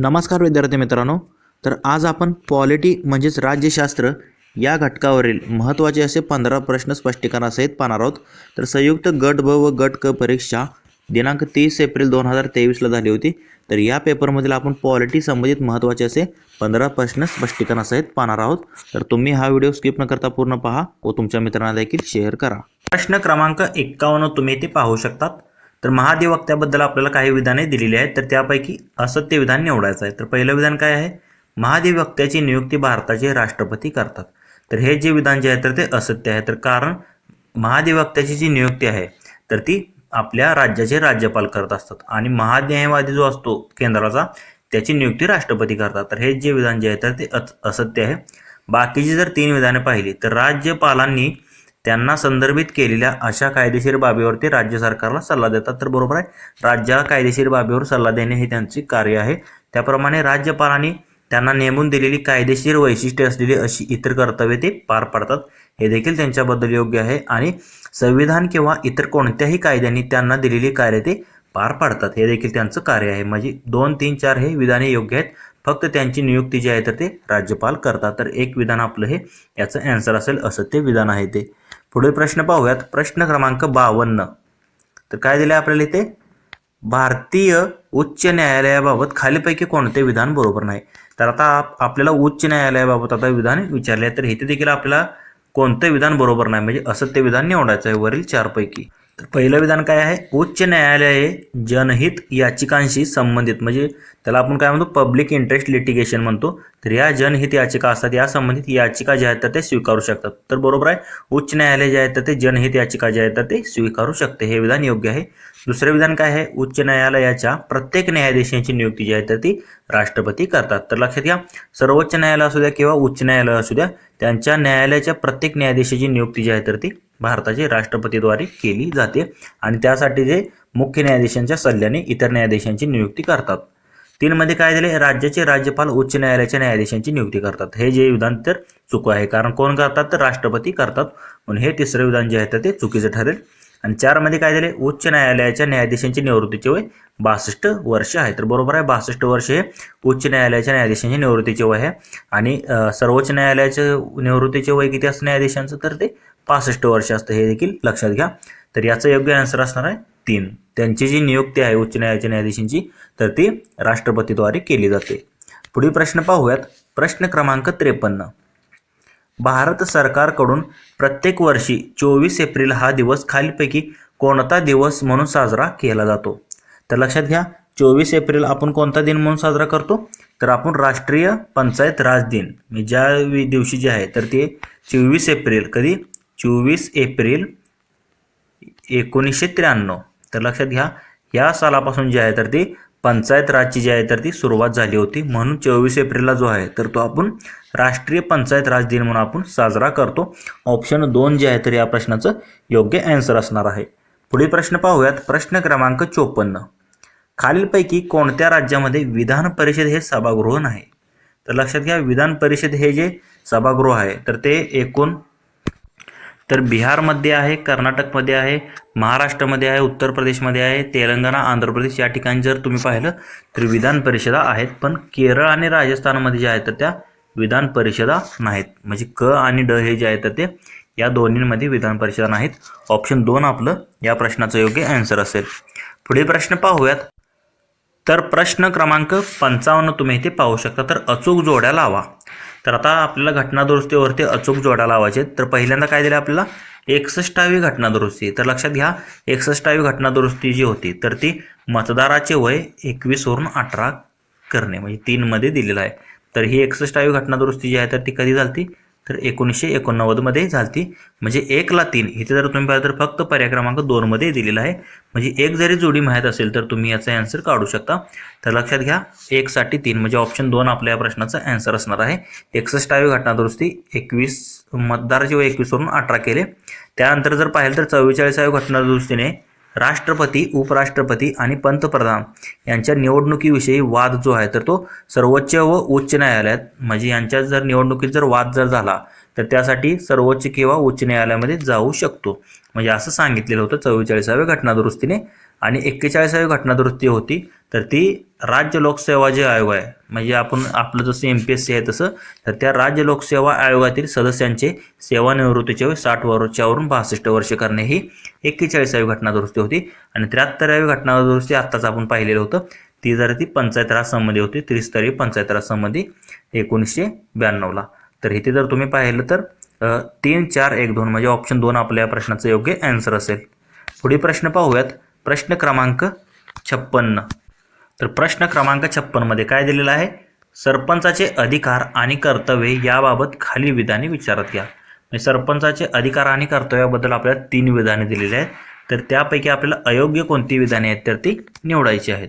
नमस्कार विद्यार्थी मित्रांनो. तर आज आपण पॉलिटी म्हणजेच राज्यशास्त्र या घटकावरील महत्त्वाचे असे पंधरा प्रश्न स्पष्टीकरणासहित पाहणार आहोत. तर संयुक्त गट ब व गट क परीक्षा दिनांक तीस एप्रिल दोन हजार तेवीसला झाली होती. तर या पेपरमधील आपण पॉलिटी संबंधित महत्त्वाचे असे पंधरा प्रश्न स्पष्टीकरणासहित पाहणार आहोत. तर तुम्ही हा व्हिडिओ स्किप न करता पूर्ण पहा व तुमच्या मित्रांना देखील शेअर करा. प्रश्न क्रमांक एक्कावन्न तुम्ही ते पाहू शकतात. तर महाधिवक्त्याबद्दल आपल्याला काही विधाने दिलेली आहेत तर त्यापैकी असत्य विधान निवडायचं आहे. तर पहिलं विधान काय आहे? महाधिवक्त्याची नियुक्ती भारताचे राष्ट्रपती करतात. तर हे जे विधान जे आहे तर ते असत्य आहे. तर कारण महाधिवक्त्याची जी नियुक्ती आहे तर ती आपल्या राज्याचे राज्यपाल करत असतात. आणि महान्यायवादी जो असतो केंद्राचा त्याची नियुक्ती राष्ट्रपती करतात. तर हे जे विधान जे आहे तर ते अस- असत्य आहे. बाकीची जर तीन विधाने पाहिली तर राज्यपालांनी त्यांना संदर्भित केलेल्या अशा कायदेशीर बाबीवरती राज्य सरकारला सल्ला देतात. तर बरोबर आहे. राज्याला कायदेशीर बाबीवर सल्ला देणे हे त्यांचे कार्य आहे. त्याप्रमाणे राज्यपालांनी त्यांना नेमून दिलेली कायदेशीर वैशिष्ट्ये असलेली अशी इतर कर्तव्ये ते पार पाडतात. हे देखील त्यांच्याबद्दल योग्य आहे आणि संविधान किंवा इतर कोणत्याही कायद्यांनी त्यांना दिलेली कार्य ते पार पाडतात. हे देखील त्यांचं कार्य आहे. म्हणजे दोन तीन चार हे विधाने योग्य आहेत. फक्त त्यांची नियुक्ती जी आहे तर ते राज्यपाल करतात. तर एक विधान आपलं हे याचं अँसर असेल असं ते विधान आहे ते. पुढील प्रश्न पाहूयात. प्रश्न क्रमांक बावन्न. तर काय दिलं आपल्याला इथे? भारतीय उच्च न्यायालयाबाबत खालीपैकी कोणते विधान बरोबर नाही? तर आता आप- आपल्याला उच्च न्यायालयाबाबत आता विधान विचारले तर इथे देखील आपल्याला कोणतं विधान बरोबर नाही? म्हणजे असत्य विधान निवडायचं आहे वरील चारपैकी. तर पहिलं विधान काय आहे? उच्च न्यायालये जनहित याचिकांशी संबंधित. म्हणजे त्याला आपण काय म्हणतो? पब्लिक इंटरेस्ट लिटिगेशन म्हणतो. तर या जनहित याचिका असतात या संबंधित याचिका ज्या आहेत तर ते स्वीकारू शकतात. तर बरोबर आहे उच्च न्यायालय जे आहेत तर ते जनहित याचिका ज्या आहेत तर ते स्वीकारू शकते. हे विधान योग्य आहे. दुसरे विधान काय आहे? उच्च न्यायालयाच्या प्रत्येक न्यायाधीशांची नियुक्ती जी आहे तर ती राष्ट्रपती करतात. तर लक्षात घ्या सर्वोच्च न्यायालय असू द्या किंवा उच्च न्यायालय असू द्या त्यांच्या न्यायालयाच्या प्रत्येक न्यायाधीशाची नियुक्ती जी आहे तर ती भारताचे राष्ट्रपतीद्वारे केली जाते. आणि त्यासाठी ते मुख्य न्यायाधीशांच्या सल्ल्याने इतर न्यायाधीशांची नियुक्ती करतात. तीनमध्ये काय दिले राज्याचे राज्यपाल उच्च न्यायालयाच्या न्यायाधीशांची नियुक्ती करतात. हे जे विधान तर चुकू आहे. कारण कोण करतात? तर राष्ट्रपती करतात. म्हणून हे तिसरं विधान जे आहे तर ते चुकीचं ठरेल. आणि चारमध्ये काय दिले उच्च न्यायालयाच्या न्यायाधीशांची निवृत्तीचे वय बासष्ट वर्ष आहे. तर बरोबर आहे बासष्ट वर्ष हे उच्च न्यायालयाच्या न्यायाधीशांची निवृत्तीचे वय आहे. आणि सर्वोच्च न्यायालयाचे निवृत्तीचे वय किती असतं न्यायाधीशांचं? तर ते पासष्ट वर्ष असतं हे देखील लक्षात घ्या. तर याचं योग्य आन्सर असणार आहे तीन. त्यांची जी नियुक्ती आहे उच्च न्यायालयाच्या न्यायाधीशांची तर ती राष्ट्रपतीद्वारे केली जाते. पुढील प्रश्न पाहूयात. प्रश्न क्रमांक त्रेपन्न. भारत सरकारकडून प्रत्येक वर्षी चोवीस एप्रिल हा दिवस खालीलपैकी कोणता दिवस म्हणून साजरा केला जातो? तर लक्षात घ्या चोवीस एप्रिल आपण कोणता दिन म्हणून साजरा करतो? तर आपण राष्ट्रीय पंचायत राज दिन. ज्या दिवशी जे आहे तर ते चोवीस एप्रिल. कधी? चोवीस एप्रिल एकोणीसशे त्र्याण्णव. तर लक्षात घ्या या सालापासून जे आहे तर ती पंचायत राजची जी आहे तर ती सुरुवात झाली होती. म्हणून चोवीस एप्रिलला जो आहे तर तो आपण राष्ट्रीय पंचायत राज दिन म्हणून आपण साजरा करतो. ऑप्शन दोन जे आहे तर या प्रश्नाचं योग्य अँसर असणार आहे. पुढील प्रश्न पाहूयात. प्रश्न क्रमांक चोपन्न. खालीलपैकी कोणत्या राज्यामध्ये विधान परिषद हे सभागृह नाही? तर लक्षात घ्या विधान परिषद हे जे सभागृह आहे तर ते एकूण तर बिहारमध्ये आहे कर्नाटकमध्ये आहे महाराष्ट्रामध्ये आहे उत्तर प्रदेशमध्ये आहे तेलंगणा आंध्र प्रदेश या ठिकाणी जर तुम्ही पाहिलं तर विधान परिषदा आहेत. पण केरळ आणि राजस्थानमध्ये ज्या आहेत तर त्या विधान परिषदा नाहीत. म्हणजे क आणि ड हे जे आहेत तर ते या दोन्हींमध्ये विधान परिषदा नाहीत. ऑप्शन दोन आपलं या प्रश्नाचं योग्य ॲन्सर असेल. पुढे प्रश्न पाहूयात. तर प्रश्न क्रमांक पंचावन्न तुम्ही इथे पाहू शकता. तर अचूक जोड्या लावा. तर आता आपल्याला घटनादुरुस्तीवरती अचूक जोडा लावायचे आहेत. तर पहिल्यांदा काय दिलं आपल्याला? एकसष्टावी घटनादुरुस्ती. तर लक्षात घ्या एकसष्टावी घटनादुरुस्ती जी होती तर ती मतदाराचे वय एकवीसवरून अठरा करणे म्हणजे तीनमध्ये दिलेलं आहे. तर ही एकसष्टावी घटनादुरुस्ती जी आहे तर ती कधी झाली तर एकोणीसशे एकोणनव्वदमध्ये झाली म्हणजे एकला तीन. इथे जर तुम्ही पाहिलं तर फक्त पर्याय क्रमांक दोनमध्ये दिलेला आहे. म्हणजे एक जरी जोडी माहीत असेल तर तुम्ही याचा ॲन्सर काढू शकता. तर लक्षात घ्या एकसाठी तीन. म्हणजे ऑप्शन दोन आपल्या या प्रश्नाचा ॲन्सर असणार आहे. एकसष्टावी घटनादुरुस्ती एकवीस मतदार जेव्हा एकवीसवरून अठरा केले त्यानंतर जर पाहिलं तर चव्वेचाळीसाव्या घटनादुरुस्तीने राष्ट्रपती उपराष्ट्रपती आणि पंतप्रधान यांच्या निवडणुकीविषयी वाद जो आहे तर तो सर्वोच्च व उच्च न्यायालयात म्हणजे यांच्या जर निवडणुकीत जर वाद जर झाला तर त्यासाठी सर्वोच्च किंवा उच्च न्यायालयामध्ये जाऊ शकतो. म्हणजे असं सांगितलेलं होतं चव्वेचाळीसाव्या घटनादुरुस्तीने आणि एक्केचाळीसावी घटनादुरुस्ती होती. तर ती राज्य लोकसेवा जे आयोग आहे म्हणजे आपण आपलं जसं एम पी एस सी आहे तसं तर त्या राज्य लोकसेवा आयोगातील सदस्यांचे सेवानिवृत्तीच्या वेळी साठ वर्षावरून बासष्ट वर्ष करणे ही एक्केचाळीसावी घटनादुरुस्ती होती. आणि त्र्याहत्तरावी घटनादुरुस्ती आत्ताच आपण पाहिलेलं होतं. ती जर ती पंचायत राज संबंधी होती त्रिस्तरीय पंचायत राज संबंधी एकोणीसशे ब्याण्णवला तर इथे जर तुम्ही पाहिलं तर तीन चार एक दोन म्हणजे ऑप्शन दोन आपल्या या प्रश्नाचं योग्य ॲन्सर असेल. पुढील प्रश्न पाहूयात. प्रश्न क्रमांक छप्पन्न. तर प्रश्न क्रमांक छप्पनमध्ये काय दिलेलं आहे? सरपंचाचे अधिकार आणि कर्तव्ये याबाबत खालील विधाने विचारत घ्या. म्हणजे सरपंचाचे अधिकार आणि कर्तव्याबद्दल आपल्याला तीन विधाने दिलेली आहेत. तर त्यापैकी आपल्याला अयोग्य कोणती विधाने आहेत तर ती निवडायची आहेत.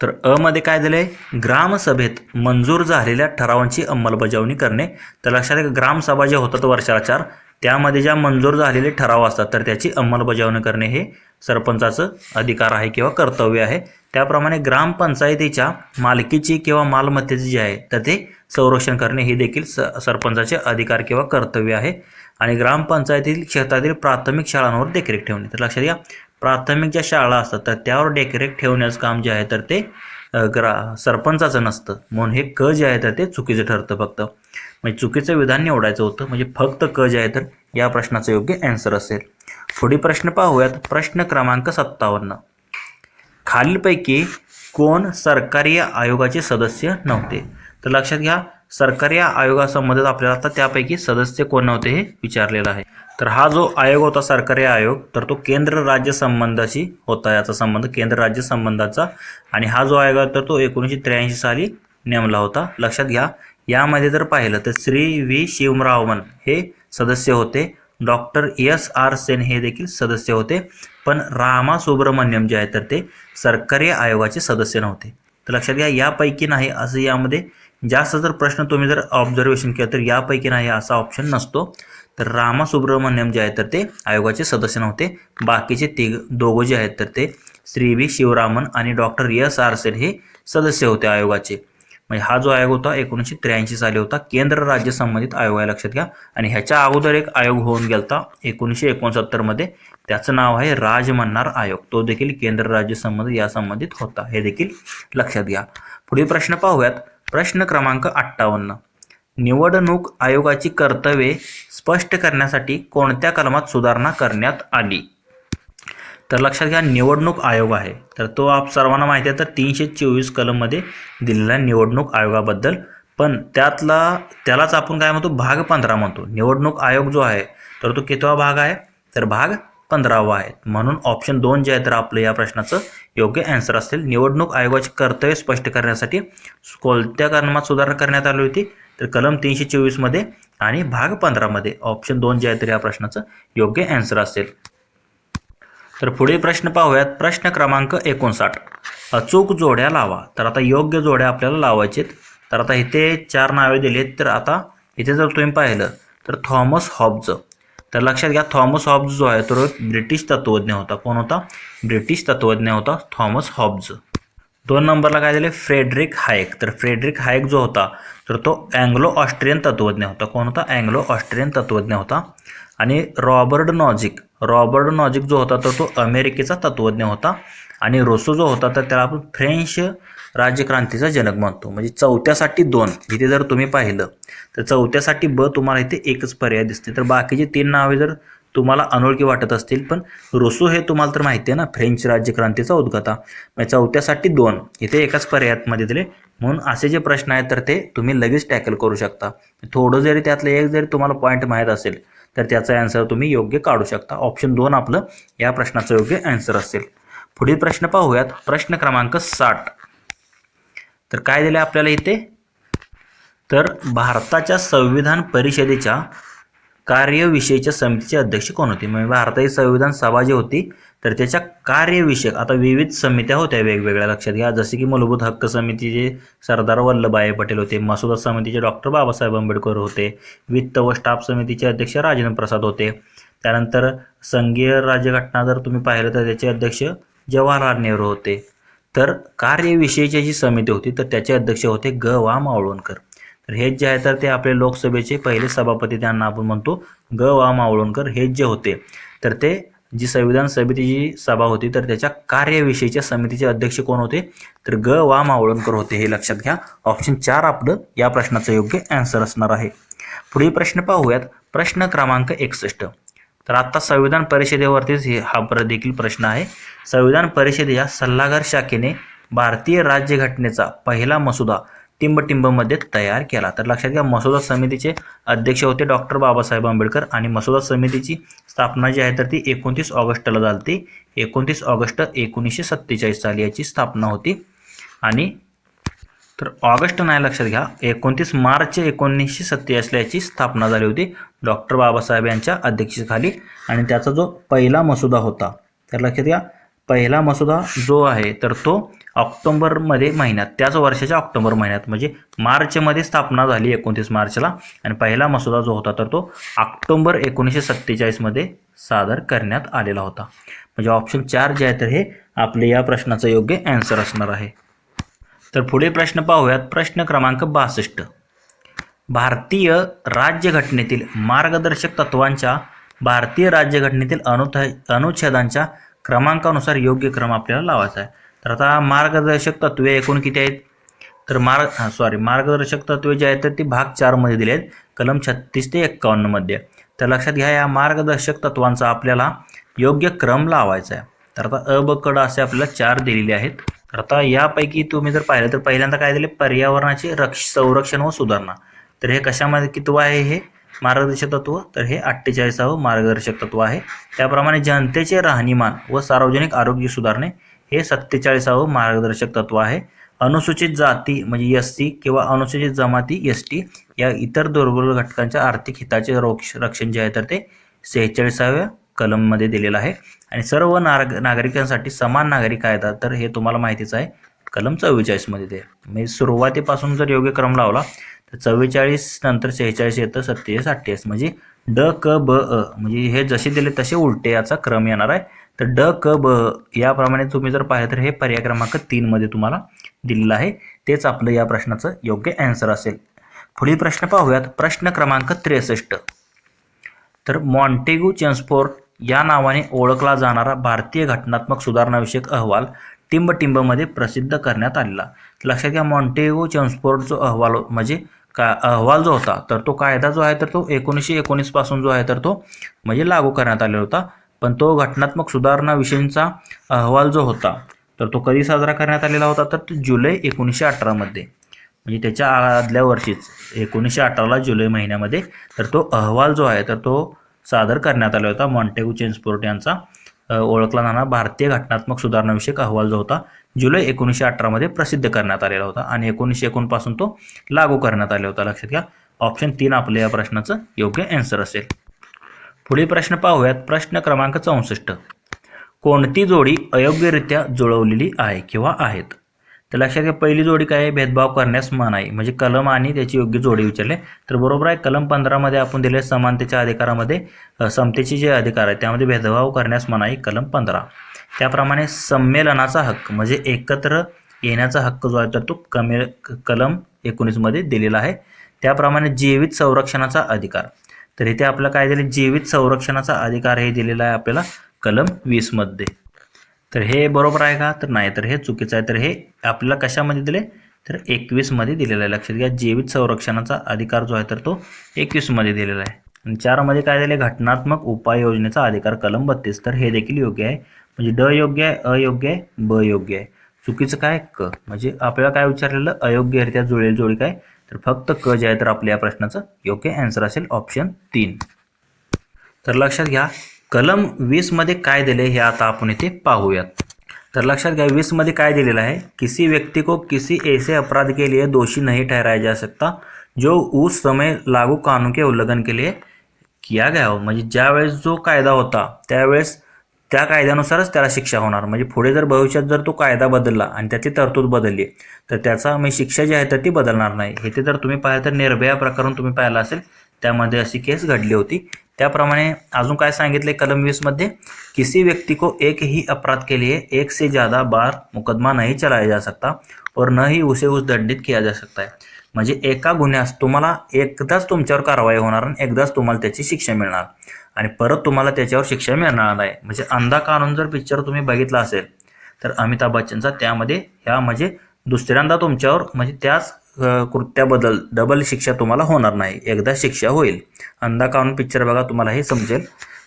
तर अ मध्ये काय दिलं आहे ग्रामसभेत मंजूर झालेल्या ठरावांची अंमलबजावणी करणे. तर लक्षात ग्रामसभा ज्या होतात वर्षाला चार. त्यामध्ये ज्या मंजूर झालेले ठराव असतात तर त्याची अंमलबजावणी करणे हे सरपंचाचं अधिकार आहे किंवा कर्तव्य आहे. त्याप्रमाणे ग्रामपंचायतीच्या मालकीची किंवा मालमत्तेची जी आहे तर ते संरक्षण करणे हे देखील स सरपंचाचे अधिकार किंवा कर्तव्य आहे. आणि ग्रामपंचायतीतील क्षेत्रातील प्राथमिक शाळांवर देखरेख ठेवणे. तर लक्षात घ्या प्राथमिक ज्या शाळा असतात तर त्यावर देखरेख ठेवण्याचं काम जे आहे तर ते ग्रा सरपंचाचं नसतं. म्हणून हे क जे आहे तर ते चुकीचं ठरतं फक्त. म्हणजे चुकीचं विधान निवडायचं होतं म्हणजे फक्त क जे आहे तर या प्रश्नाचं योग्य अँसर असेल. पुढील प्रश्न पाहूयात. प्रश्न क्रमांक सत्तावन्न. खालीलपैकी कोण सरकारी आयोगाचे सदस्य नव्हते? तर लक्षात घ्या सरकारी आयोगासंबंधित आपल्याला आता त्यापैकी सदस्य कोण नव्हते हे विचारलेलं आहे. तर हा जो आयोग होता सरकारी आयोग तर तो केंद्र राज्य संबंधाशी होता याचा संबंध केंद्र राज्य संबंधाचा. आणि हा जो आयोग आहे तर तो एकोणीसशे त्र्याऐंशी साली नेमला होता. लक्षात घ्या यामध्ये जर पाहिलं तर श्री व्ही. शिवरामन हे सदस्य होते. Doctor S. आर. सेन हे देखील सदस्य होते. पण रामा सुब्रमण्यम जे आहे तर ते सरकारी आयोगाचे सदस्य नव्हते. तर लक्षात घ्या यापैकी नाही असं यामध्ये जास्त जर प्रश्न तुम्ही जर ऑब्झर्वेशन केलं तर यापैकी नाही असा ऑप्शन नसतो. तर रामा सुब्रमण्यम जे आहे तर ते आयोगाचे सदस्य नव्हते. बाकीचे तिघ दोघं जे आहेत तर ते श्री व्ही. शिवरामन आणि डॉक्टर एस. आर. सेन हे सदस्य होते आयोगाचे. म्हणजे हा जो आयोग होता एकोणीसशे त्र्याऐंशी साली होता. केंद्र राज्य संबंधित आयोग आहे लक्षात घ्या. आणि ह्याच्या अगोदर एक आयोग होऊन गेलता एकोणीसशे एकोणसत्तरमध्ये त्याचं नाव आहे राजमन्नार आयोग. तो देखील केंद्र राज्य संबंधित या संबंधित होता. हे देखील लक्षात घ्या. पुढील प्रश्न पाहूयात. प्रश्न क्रमांक अठ्ठावन्न. निवडणूक आयोगाची कर्तव्ये स्पष्ट करण्यासाठी कोणत्या कलमात सुधारणा करण्यात आली? तर लक्षात घ्या निवडणूक आयोग आहे. तर तो आप सर्वांना माहिती आहे तर तीनशे चोवीस कलममध्ये दिलेला आहे निवडणूक आयोगाबद्दल. पण त्यातला त्यालाच आपण काय म्हणतो भाग पंधरा म्हणतो. निवडणूक आयोग जो आहे तर तो कितवा भाग आहे? तर भाग पंधरावा आहे. म्हणून ऑप्शन दोन जे आहे तर आपलं या प्रश्नाचं योग्य अँसर असेल निवडणूक आयोगाचे कर्तव्य स्पष्ट करण्यासाठी कोणत्या कलमात सुधारणा करण्यात आली होती? तर कलम तीनशे चोवीसमध्ये आणि भाग पंधरामध्ये ऑप्शन दोन जे आहे तर या प्रश्नाचं योग्य अँसर असेल. तर पुढे प्रश्न पाहूयात. प्रश्न क्रमांक एकोणसाठ. अचूक जोड्या लावा. तर आता योग्य जोड्या आपल्याला लावायचे तर आता इथे चार नावे दिली आहेत. तर आता इथे जर तुम्ही पाहिलं तर थॉमस हॉब्ज. तर लक्षात घ्या थॉमस हॉब्ज जो आहे तो ब्रिटिश तत्वज्ञ होता. कोण होता? ब्रिटिश तत्वज्ञ होता थॉमस हॉब्ज. दोन नंबरला काय दिले? Frederick Hayek. तर फ्रेडरिक हायक जो होता तर तो अँग्लो ऑस्ट्रियन तत्वज्ञ होता. कोण होता? अँग्लो ऑस्ट्रियन तत्वज्ञ होता. आणि रॉबर्ट नॉजिक. रॉबर्ट नॉजिक जो होता तर तो अमेरिकेचा तत्त्वज्ञ होता आणि रोसो जो होता तर त्याला आपण फ्रेंच राज्यक्रांतीचा जनक मानतो म्हणजे चौथ्यासाठी दोन. इथे जर तुम्ही पाहिलं तर चौथ्यासाठी ब तुम्हाला इथे एकच पर्याय दिसते तर बाकीचे तीन नावे जर तुम्हाला अनोळखी वाटत असतील पण रोसो हे तुम्हाला तर माहिती आहे ना फ्रेंच राज्यक्रांतीचा उद्गता म्हणजे चौथ्यासाठी दोन. इथे एकाच पर्यायामध्ये दिले. म्हणून असे जे प्रश्न आहेत तर ते तुम्ही लगेच टॅकल करू शकता. थोडं जरी त्यातलं एक जरी तुम्हाला पॉईंट माहीत असेल तर त्याचा ॲन्सर तुम्ही योग्य काढू शकता. ऑप्शन दोन आपलं या प्रश्नाचं योग्य ॲन्सर असेल. पुढील प्रश्न पाहूयात. प्रश्न क्रमांक साठ. तर काय दिलं आपल्याला इथे? तर भारताच्या संविधान परिषदेच्या कार्यविषयीच्या समितीचे अध्यक्ष कोण होते? म्हणजे भारताची संविधान सभा जी होती तर त्याच्या कार्यविषयक आता विविध समित्या होत्या वेगवेगळ्या लक्षात घ्या. जसे की मूलभूत हक्क समितीचे सरदार वल्लभभाई पटेल होते मसुदा समितीचे डॉक्टर बाबासाहेब आंबेडकर होते वित्त व स्टाफ समितीचे अध्यक्ष राजेंद्र प्रसाद होते. त्यानंतर संघीय राज्यघटना जर तुम्ही पाहिलं तर त्याचे अध्यक्ष जवाहरलाल नेहरू होते. तर कार्यविषयीची जी समिती होती तर त्याचे अध्यक्ष होते ग. वा. मावळणकर तर हेच जे आहे तर ते आपले लोकसभेचे पहिले सभापती त्यांना आपण म्हणतो ग. वा. मावळणकर हेच जे होते. तर ते जी संविधान समितीची सभा होती तर त्याच्या कार्यविषयीच्या समितीचे अध्यक्ष कोण होते? तर ग. वा. मावळणकर होते. हे लक्षात घ्या. ऑप्शन चार आपलं या प्रश्नाचं योग्य अँसर असणार आहे. पुढील प्रश्न पाहूयात. प्रश्न क्रमांक एकसष्ट. तर आत्ता संविधान परिषदेवरतीच हे हा प्र देखील प्रश्न आहे. संविधान परिषद या सल्लागार शाखेने भारतीय राज्यघटनेचा पहिला मसुदा टिंबटिंबमध्ये तयार केला. तर लक्षात घ्या मसुदा समितीचे अध्यक्ष होते डॉक्टर बाबासाहेब आंबेडकर आणि मसुदा समितीची स्थापना जी आहे तर ती एकोणतीस ऑगस्टला झाली एकोणतीस ऑगस्ट एकोणीसशे सत्तेचाळीस साली याची स्थापना होती. आणि तर ऑगस्ट नाही लक्षात घ्या एकोणतीस मार्च एकोणीसशे सत्तेचाळीसला याची स्थापना झाली होती डॉक्टर बाबासाहेब यांच्या अध्यक्षतेखाली. आणि त्याचा जो पहिला मसुदा होता तर लक्षात घ्या पहिला मसुदा जो आहे तर तो ऑक्टोंबरमध्ये महिन्यात त्याच वर्षाच्या ऑक्टोबर महिन्यात म्हणजे मार्चमध्ये स्थापना झाली एकोणतीस मार्चला. आणि पहिला मसुदा जो होता तर तो ऑक्टोंबर एकोणीसशे सत्तेचाळीसमध्ये सादर करण्यात आलेला होता. म्हणजे ऑप्शन चार जे आहे तर हे आपले या प्रश्नाचं योग्य अँसर असणार आहे. तर पुढे प्रश्न पाहूयात. प्रश्न क्रमांक बासष्ट. भारतीय राज्यघटनेतील मार्गदर्शक तत्वांच्या भारतीय राज्यघटनेतील अनुथ अनुच्छेदांच्या क्रमांकानुसार योग्य क्रम आपल्याला लावायचा आहे. तर आता मार्गदर्शक तत्वे एकूण किती आहेत? तर मार्ग हां सॉरी मार्गदर्शक तत्वे जे आहेत तर ती भाग चारमध्ये दिले आहेत कलम छत्तीस ते एक्कावन्नमध्ये. तर लक्षात घ्या या मार्गदर्शक तत्वांचा आपल्याला योग्य क्रम लावायचा आहे. तर आता अ ब असे आपल्याला चार दिलेले आहेत. तर आता यापैकी तुम्ही जर पाहिलं तर पहिल्यांदा काय दिले? पर्यावरणाचे रक्ष संरक्षण व सुधारणा. तर हे कशामध्ये कितवं आहे हे? मार्गदर्शक तत्व तर हे अठ्ठेचाळीसावं मार्गदर्शक तत्व आहे. त्याप्रमाणे जनतेचे राहणीमान व सार्वजनिक आरोग्य सुधारणे हे सत्तेचाळीसावं मार्गदर्शक तत्व आहे. अनुसूचित जाती म्हणजे एस सी किंवा अनुसूचित जमाती एस टी या इतर दुर्बल घटकांच्या आर्थिक हिताचे रोक्ष रक्षण जे आहे तर ते सेहेचाळीसाव्या कलममध्ये दिलेलं आहे. आणि सर्व नाग नागरिकांसाठी समान नागरिक कायदा तर हे तुम्हाला माहितीच आहे. कलम चव्वेचाळीसमध्ये ते. म्हणजे सुरुवातीपासून जर योग्य क्रम लावला तर चव्वेचाळीस नंतर सेहेचाळीस येतं सत्तेचाळीस अठ्ठेचाळीस. म्हणजे ड क ब अ. म्हणजे हे जसे दिले तसे उलटे याचा क्रम येणार आहे. तर ड क ब याप्रमाणे तुम्ही जर पाहिलं तर हे पर्याय क्रमांक तीनमध्ये तुम्हाला दिलेलं आहे. तेच आपलं या प्रश्नाचं योग्य अँसर असेल. पुढील प्रश्न पाहूयात. प्रश्न क्रमांक त्रेसष्ट. तर मॉन्टेगू चेन्सफोर्ट या नावाने ओळखला जाणारा भारतीय घटनात्मक सुधारणाविषयक अहवाल टिंबटिंबमध्ये प्रसिद्ध करण्यात आलेला. लक्षात घ्या मॉन्टेगो चेन्सफोर्ट जो अहवाल हो- म्हणजे का अहवाल जो होता तर तो कायदा जो आहे तर तो एकोणीसशे एकोणीसपासून जो आहे तर तो म्हणजे लागू करण्यात आलेला होता. पण तो घटनात्मक सुधारणाविषयींचा अहवाल जो होता तर तो कधी साजरा करण्यात आलेला होता तर तो जुलै एकोणीसशे अठरामध्ये म्हणजे त्याच्या आदल्या वर्षीच एकोणीसशे अठराला जुलै महिन्यामध्ये तर तो अहवाल जो आहे तर तो सादर करण्यात आला होता मॉन्टेगू चेन्सपोर्ट यांचा. ओळखला जाणारा भारतीय घटनात्मक सुधारणाविषयक अहवाल जो होता जुलै एकोणीसशे अठरामध्ये प्रसिद्ध करण्यात आलेला होता आणि एकोणीसशे एकोणपासून तो लागू करण्यात आला होता. लक्षात घ्या ऑप्शन तीन आपल्या या प्रश्नाचं योग्य अँसर असेल. पुढील प्रश्न पाहूयात. प्रश्न क्रमांक चौसष्ट. कोणती जोडी अयोग्यरित्या जुळवलेली आहे किंवा आहेत? तर लक्षात घ्या पहिली जोडी काय आहे? भेदभाव करण्यास मनाई म्हणजे कलम आणि त्याची योग्य जोडी विचारले तर बरोबर आहे कलम पंधरामध्ये आपण दिले समानतेच्या अधिकारामध्ये समतेचे जे अधिकार आहे त्यामध्ये भेदभाव करण्यास मनाई कलम पंधरा. त्याप्रमाणे संमेलनाचा हक्क म्हणजे एकत्र येण्याचा हक्क जो आहे तर तो कमे कलम एकोणीसमध्ये दिलेला आहे. त्याप्रमाणे जीवित संरक्षणाचा अधिकार. तर इथे आपलं काय दिले? जीवित संरक्षणाचा अधिकार हे दिलेला आहे आपल्याला कलम वीसमध्ये. तर हे बरोबर आहे का? तर नाही तर हे चुकीचं आहे. तर हे आपल्याला कशामध्ये दिले? तर एकवीसमध्ये दिलेलं आहे. लक्षात घ्या जीवित संरक्षणाचा अधिकार जो आहे तर तो एकवीसमध्ये दिलेला आहे. आणि चारमध्ये काय दिले? घटनात्मक उपाययोजनेचा अधिकार कलम बत्तीस. तर हे देखील योग्य आहे. म्हणजे ड योग्य आहे अयोग्य आहे ब योग्य आहे. चुकीचं काय? क. म्हणजे आपल्याला काय विचारलेलं? अयोग्यरित्या जुळेल जोडी काय? तर फक्त क जे आहे तर आपल्या या प्रश्नाचं योग्य अँसर असेल ऑप्शन तीन. तर लक्षात घ्या कलम वीसमध्ये काय दिले हे आता आपण इथे पाहूयात. तर लक्षात घ्या वीसमध्ये काय दिलेलं आहे? किसी व्यक्ति को किसी ऐसे अपराध के लिए दोषी नहीं ठहराया जा सकता जो उस समय लागू कानून के उल्लंघन के लिए किया गया हो. म्हणजे ज्यावेळेस जो कायदा होता त्यावेळेस त्या कायद्यानुसारच त्याला शिक्षा होणार. म्हणजे पुढे जर भविष्यात जर तो कायदा बदलला आणि त्याची तरतूद बदलली तर त्याचा म्हणजे शिक्षा जी आहे तर ती बदलणार नाही. हे ते जर तुम्ही पाहिलं तर निर्भया प्रकरण तुम्ही पाहिलं असेल त्यामध्ये अशी केस घडली होती. त्याप्रमाणे अजून काय सांगितले कलम वीसमध्ये किसी व्यक्ति को एक ही अपराध के लिए एक से ज़्यादा बार मुकदमा नहीं चलाया जा सकता और न ही उसे उस दंडित किया जा सकता है। म्हणजे एका गुन्ह्यास तुम्हाला एकदाच तुमच्यावर कारवाई होणार आणि एकदाच तुम्हाला त्याची शिक्षा मिळणार. आणि परत तुम्हाला त्याच्यावर शिक्षा मिळणार नाही. म्हणजे अंधा कानून जर पिक्चर तुम्ही बघितला असेल तर अमिताभ बच्चनचा त्यामध्ये ह्या म्हणजे दुसऱ्यांदा तुमच्यावर म्हणजे त्याच कृत्याबद्दल डबल शिक्षा तुम्हाला होणार नाही. एकदा शिक्षा होईल. अंधा कानून पिक्चर बघा तुम्हाला हे समजेल.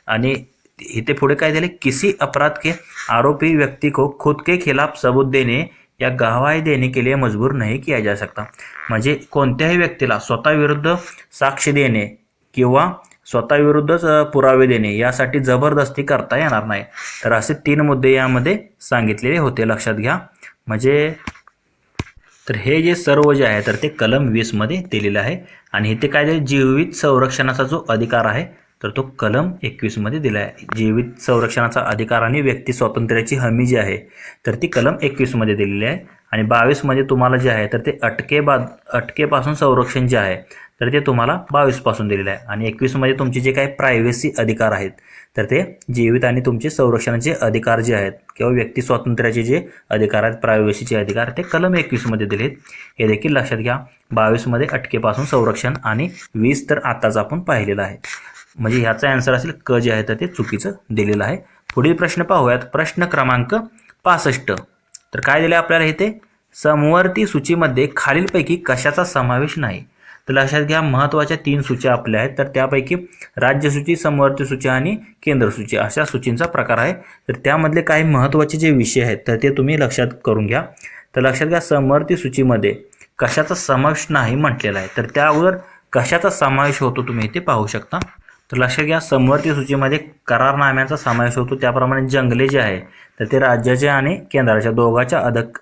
आणि इथे पुढे काय दिले किसी अपराध के आरोपी व्यक्ति को खुद के खिलाफ सबूत देने या गवाही देने के लिए मजबूर नहीं किया जा सकता. म्हणजे कोणत्याही व्यक्तीला स्वतःविरुद्ध साक्ष देणे किंवा स्वतःविरुद्धच पुरावे देणे यासाठी जबरदस्ती करता येणार नाही. तर असे तीन मुद्दे यामध्ये सांगितलेले होते. लक्षात घ्या. म्हणजे तर हे जे सर्व जे आहे तर ते कलम वीसमध्ये दिलेलं आहे. आणि इथे काय जीवित संरक्षणाचा जो अधिकार आहे तर तो कलम एकवीसमध्ये दिला आहे. जीवित संरक्षणाचा अधिकार आणि व्यक्ती स्वातंत्र्याची हमी जी आहे तर ती कलम एकवीसमध्ये दिलेली आहे. आणि बावीसमध्ये तुम्हाला जे आहे तर ते अटके बाद अटकेपासून संरक्षण जे आहे तर ते तुम्हाला बावीसपासून दिलेलं आहे. आणि एकवीसमध्ये तुमचे जे काही प्रायव्हसी अधिकार आहेत तर ते जीवित आणि तुमचे संरक्षणाचे अधिकार जे आहेत किंवा व्यक्ती स्वातंत्र्याचे जे अधिकार आहेत प्रायव्हसीचे अधिकार ते कलम एकवीसमध्ये दिलेत हे देखील लक्षात घ्या बावीसमध्ये अटकेपासून संरक्षण आणि वीस तर आताच आपण पाहिलेलं आहे. म्हणजे ह्याचा अन्सर असेल क जे आहे तर ते चुकीचं दिलेलं आहे. पुढील प्रश्न पाहूयात. प्रश्न क्रमांक पासष्ट. तर काय दिले आपल्याला इथे? समवर्ती सूचीमध्ये खालीलपैकी कशाचा समावेश नाही? तर लक्षात घ्या महत्त्वाच्या तीन सूच्या आपल्या आहेत. तर त्यापैकी राज्यसूची समवर्ती सूची आणि केंद्र सूची अशा सूचींचा प्रकार आहे. तर त्यामधले काही महत्त्वाचे जे विषय आहेत तर ते तुम्ही लक्षात करून घ्या. तर लक्षात घ्या समवर्ती सूचीमध्ये कशाचा समावेश नाही म्हटलेला आहे. तर त्या अगोदर कशाचा समावेश होतो तुम्ही इथे पाहू शकता. तर लक्षात घ्या समवर्ती सूचीमध्ये करारनाम्याचा समावेश होतो. त्याप्रमाणे जंगले जे आहे तर ते राज्याच्या आणि केंद्राच्या दोघाच्या अधक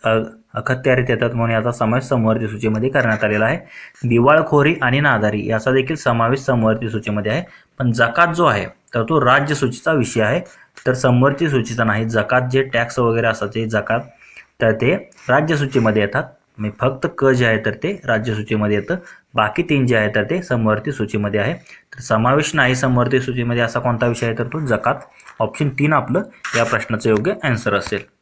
अखत्यारीत येतात म्हणून याचा समावेश समवर्ती सूचीमध्ये करण्यात आलेला आहे. दिवाळखोरी आणि नादारी याचा देखील समावेश समवर्ती सूचीमध्ये आहे. पण जकात जो आहे तर तो राज्य सूचीचा विषय आहे. तर समवर्ती सूचीचा नाही जकात जे टॅक्स वगैरे असतात ते जकात तर ते राज्य सूचीमध्ये येतात. मी फक्त क जे आहे तर ते राज्य सूचीमध्ये येतं. बाकी तीन जे आहे तर ते समवर्ती सूचीमध्ये आहे. तर समावेश नाही समवर्ती सूचीमध्ये असा कोणता विषय आहे तर तो जकात. ऑप्शन तीन आपलं या प्रश्नाचं योग्य आन्सर असेल.